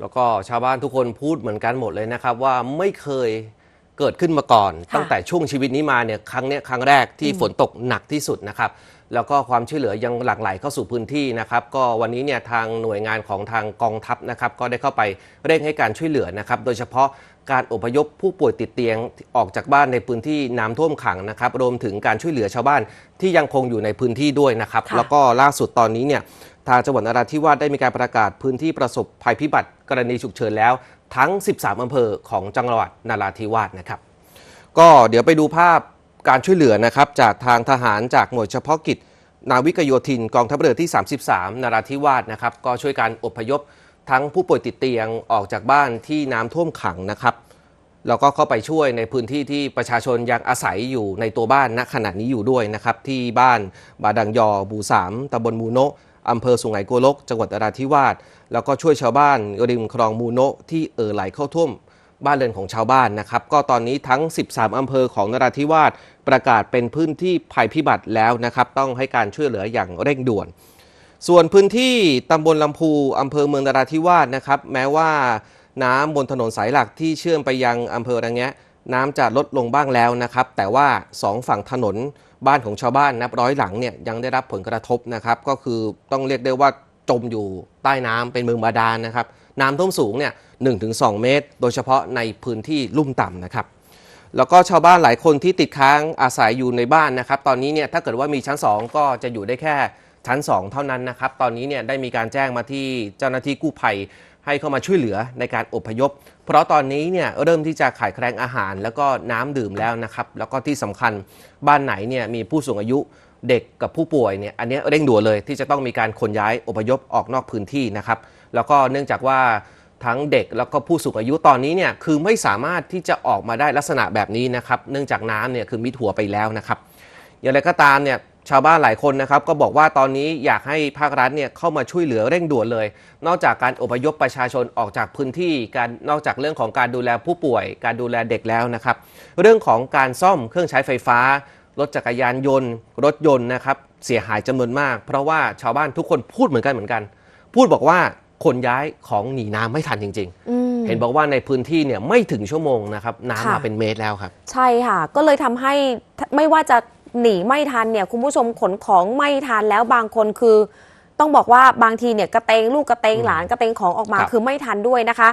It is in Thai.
แล้วก็ชาวบ้านทุกคนพูดเหมือนกันหมดเลยนะครับ ว่าไม่เคยเกิดขึ้นมาก่อนค่ะตั้งแต่ช่วงชีวิตนี้มาเนี่ยครั้งเนี้ยครั้งแรกที่ฝนตกหนักที่สุดนะครับ แล้วก็ความช่วยเหลือยังหลั่งไหลเข้าสู่พื้นที่นะครับ ก็วันนี้เนี่ยทางหน่วยงานของทางกองทัพนะครับ ก็ได้เข้าไปเร่งให้การช่วยเหลือนะครับ โดยเฉพาะการอพยพผู้ป่วยติดเตียงออกจากบ้านในพื้นที่น้ำท่วมขังนะครับรวมถึงการช่วยเหลือชาวบ้านที่ยังคงอยู่ในพื้นที่ด้วยนะครับค่ะแล้วก็ล่าสุดตอนนี้เนี่ย ทางจังหวัดนราธิวาสได้มีการประกาศพื้นที่ประสบภัยพิบัติกรณีฉุกเฉินแล้วทั้ง 13 อำเภอของจังหวัดนราธิวาสนะครับ ก็เดี๋ยวไปดูภาพการช่วยเหลือนะครับจากทางทหารจากหน่วยเฉพาะกิจ นาวิกโยธินกองทัพเรือที่ 33 นราธิวาสนะครับ ก็ช่วยการอพยพทั้งผู้ป่วยติดเตียงออกจากบ้านที่น้ำท่วมขังนะครับแล้วก็เข้าไปช่วยในพื้นที่ที่ประชาชนยังอาศัยอยู่ในตัวบ้านณขณะนี้อยู่ด้วยนะครับ ที่บ้านบาดังยอบูสามตำบลมูโนะ อำเภอสุไหงโกลก จังหวัดนราธิวาสแล้วก็ช่วยชาวบ้านริมคลองมูโนะที่เอ่อไหลเข้าท่วมบ้านเรือนของชาวบ้านนะครับ ก็ตอนนี้ทั้ง 13 อำเภอของนราธิวาสประกาศเป็นพื้นที่ภัยพิบัติแล้วนะครับ ต้องให้การช่วยเหลืออย่างเร่งด่วน ส่วนพื้นที่ตำบลลำพูอำเภอเมืองนราธิวาสนะครับ แม้ว่าน้ำบนถนนสายหลักที่เชื่อมไปยังอำเภอระแงะ น้ำจะลดลงบ้างแล้วนะครับ แต่ว่าสองฝั่งถนนบ้านของชาวบ้านนับร้อยหลังเนี่ยยังได้รับผลกระทบนะครับ ก็คือต้องเรียกได้ว่าจมอยู่ใต้น้ำเป็นเมืองบาดาลนะครับ น้ำท่วมสูงเนี่ย1-2 เมตร โดยเฉพาะในพื้นที่ลุ่มต่ำนะครับ แล้วก็ชาวบ้านหลายคนที่ติดค้างอาศัยอยู่ในบ้านนะครับ ตอนนี้เนี่ยถ้าเกิดว่ามีชั้น 2 ก็จะอยู่ได้แค่ชั้น 2 เท่านั้นนะครับ ตอนนี้เนี่ยได้มีการแจ้งมาที่เจ้าหน้าที่กู้ภัย ให้เข้ามาช่วยเหลือในการอพยพ เพราะตอนนี้เนี่ยเริ่มที่จะขายแคลงอาหารแล้วก็น้ำดื่มแล้วนะครับ แล้วก็ที่สำคัญบ้านไหนเนี่ยมีผู้สูงอายุเด็กกับผู้ป่วยเนี่ยอันนี้เร่งด่วนเลยที่จะต้องมีการขนย้ายอพยพออกนอกพื้นที่นะครับ แล้วก็เนื่องจากว่าทั้งเด็กแล้วก็ผู้สูงอายุตอนนี้เนี่ยคือไม่สามารถที่จะออกมาได้ลักษณะแบบนี้นะครับ เนื่องจากน้ำเนี่ยคือมิดหัวไปแล้วนะครับ อย่างไรก็ตามเนี่ย ชาวบ้านหลายคนนะครับก็บอกว่าตอนนี้อยากให้ภาครัฐเนี่ยเข้ามาช่วยเหลือเร่งด่วนเลย นอกจากการอพยพประชาชนออกจากพื้นที่การนอกจากเรื่องของการดูแลผู้ป่วย การดูแลเด็กแล้วนะครับ เรื่องของการซ่อมเครื่องใช้ไฟฟ้ารถจักรยานยนต์ รถยนต์นะครับเสียหายจำนวนมาก เพราะว่าชาวบ้านทุกคนพูดเหมือนกันเหมือนกัน พูดบอกว่าคนย้ายของหนีน้ำไม่ทันจริงอืมๆเห็นบอกว่าในพื้นที่เนี่ยไม่ถึงชั่วโมงนะครับน้ำค่ะมาเป็นเมตรแล้วครับ ใช่ค่ะ ก็เลยทำให้ไม่ว่าจะ หนีไม่ทันเนี่ยคุณผู้ชมขนของไม่ทันแล้วบางคนคือ ต้องบอกว่าบางทีเนี่ยกระเตงลูกกระเตงหลานกระเตงของออกมาครับ คือไม่ทันด้วยนะคะ